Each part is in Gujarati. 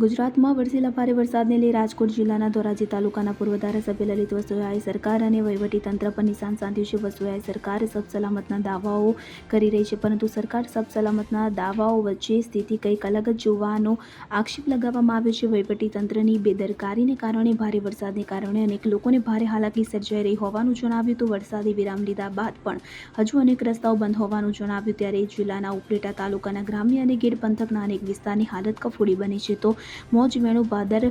ગુજરાતમાં વરસેલા ભારે વરસાદને લઈ રાજકોટ જિલ્લાના ધોરાજી તાલુકાના પૂર્વ ધારાસભ્ય લલિત વસોયાએ સરકાર અને વહીવટીતંત્ર પર નિશાન સાધ્યું છે. વસોયાએ સરકાર સલામતના દાવાઓ કરી રહી છે, પરંતુ સરકાર સલામતના દાવાઓ વચ્ચે સ્થિતિ કંઈક અલગ જ જોવાનો આક્ષેપ લગાવવામાં આવ્યો છે. વહીવટીતંત્રની બેદરકારીને કારણે ભારે વરસાદને કારણે અનેક લોકોને ભારે હાલાકી સર્જાઈ રહી હોવાનું જણાવ્યું તો વરસાદી વિરામ લીધા બાદ પણ હજુ અનેક રસ્તાઓ બંધ હોવાનું જણાવ્યું. ત્યારે જિલ્લાના ઉપલેટા તાલુકાના ગ્રામ્ય અને ગીર પંથકના અનેક વિસ્તારની હાલત કફોડી બની છે. તો મોજ ભાદર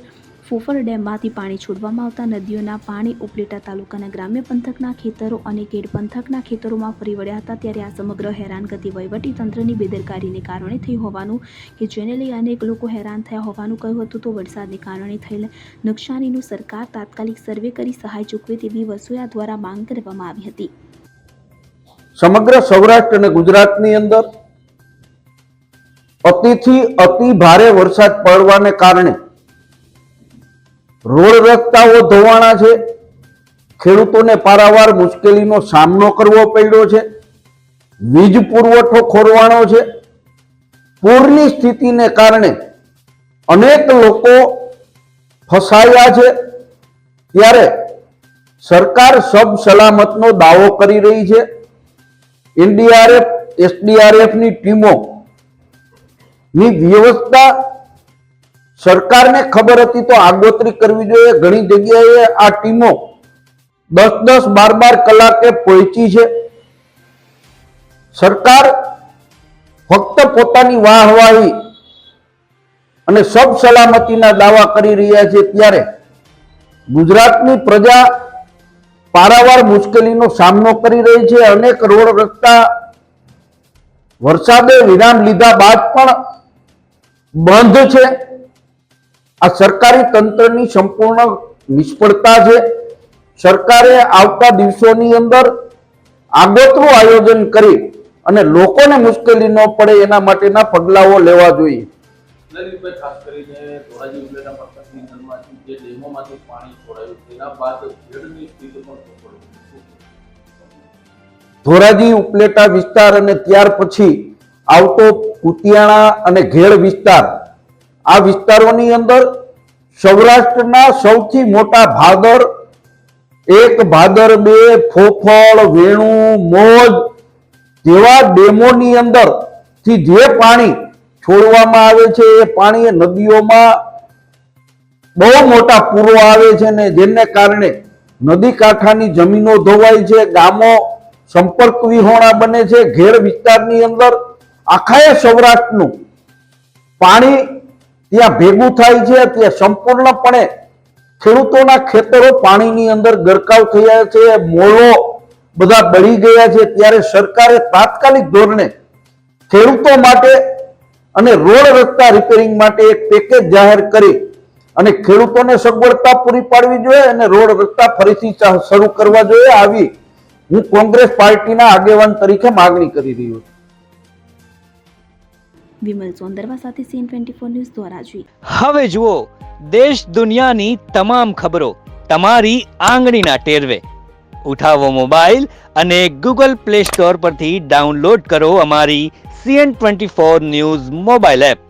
ફોફર ડેમમાંથી પાણી છોડવામાં આવતા નદીઓના પાણી ઉપલેટા તાલુકાના ગ્રામ્ય પંથકના ખેતરો અને કેડ પંથકના ખેતરોમાં ફરી વળ્યા હતા ત્યારે આ સમગ્ર હેરાનગતિ તંત્રની બેદરકારીને કારણે થઈ હોવાનું કે જેને લઈ અનેક લોકો હેરાન થયા હોવાનું કહ્યું હતું તો વરસાદને કારણે થયેલ નુકસાનીનું સરકાર તાત્કાલિક સર્વે કરી સહાય ચૂકવે તેવી વસુયા દ્વારા માંગ કરવામાં આવી હતી. સમગ્ર સૌરાષ્ટ્ર અને ગુજરાતની અંદર અતિથી અતિ ભારે વરસાદ પડવાને કારણે રોડ રસ્તાઓ ધોવાણા છે. ખેડૂતોને પારાવાર મુશ્કેલીનો સામનો કરવો પડ્યો છે. વીજ પુરવઠો ખોરવાનો છે. પૂરની સ્થિતિને કારણે અનેક લોકો ફસાયા છે. ત્યારે સરકાર સબ સલામતનો દાવો કરી રહી છે. એનડીઆરએફ, એસડીઆરએફની ટીમો ની વ્યવસ્થા સરકારને ખબર હતી તો આગોતરી કરવી જોઈએ. ઘણી જગ્યાએ આ ટીમો દસ દસ બાર બાર કલાકે પહોંચી છે. સરકાર ફક્ત પોતાની વાહવાહી અને સબ સલામતીના દાવા કરી રહ્યા છે ત્યારે ગુજરાતની પ્રજા પારાવાર મુશ્કેલીનો સામનો કરી રહી છે. અનેક રોડ રસ્તા વરસાદે વિરામ લીધા બાદ પણ બંધ છે. આ સરકારી તંત્રની સંપૂર્ણ નિષ્ફળતા છે. સરકારે આવતા દિવસોની અંદર આગોતરું આયોજન કરી અને લોકોને મુશ્કેલી ન પડે એના માટેના પગલાઓ લેવા જોઈએ. ધોરાજી ઉપલેટા વિસ્તાર અને ત્યાર પછી આવતો કુતિયાણા અને ઘેડ વિસ્તાર, આ વિસ્તારોની અંદર સૌરાષ્ટ્રના સૌથી મોટા ભાદર, એક ભાદર બે, ફોફળ, વેણુ, મોજ જેવા ડેમોની અંદરથી જે પાણી છોડવામાં આવે છે, એ પાણી નદીઓમાં બહુ મોટા પૂરો આવે છે ને જેને કારણે નદી કાંઠાની જમીનો ધોવાય છે, ગામો સંપર્ક વિહોણા બને છે ઘેર વિસ્તારની અંદર આખાએ સૌરાષ્ટ્રનું. પાણી ત્યાં ભેગું થાય છે, ત્યાં સંપૂર્ણપણે ખેડૂતોના ખેતરો પાણીની અંદર ગરકાવ થયા છે મોળો બધા બળી ગયા છે. ત્યારે સરકારે તાત્કાલિક ધોરણે ખેડૂતો માટે અને રોડ રસ્તા રિપેરિંગ માટે એક પેકેજ જાહેર કરી અને ખેડૂતોને સગવડતા પૂરી પાડવી જોઈએ અને રોડ રસ્તા ફરીથી શરૂ કરવા જોઈએ. આવી હું કોંગ્રેસ પાર્ટીના આગેવાન તરીકે માગણી કરી રહ્યો છું. વિમલ સોંદરવા સાથે CN twenty four news Dhoraji હવે જુઓ, દેશ દુનિયાની તમામ ખબરો તમારી આંગળીના ટેરવે. ઉઠાવો મોબાઈલ અને ગૂગલ પ્લે સ્ટોર પરથી ડાઉનલોડ કરો અમારી CN twenty four news mobile app.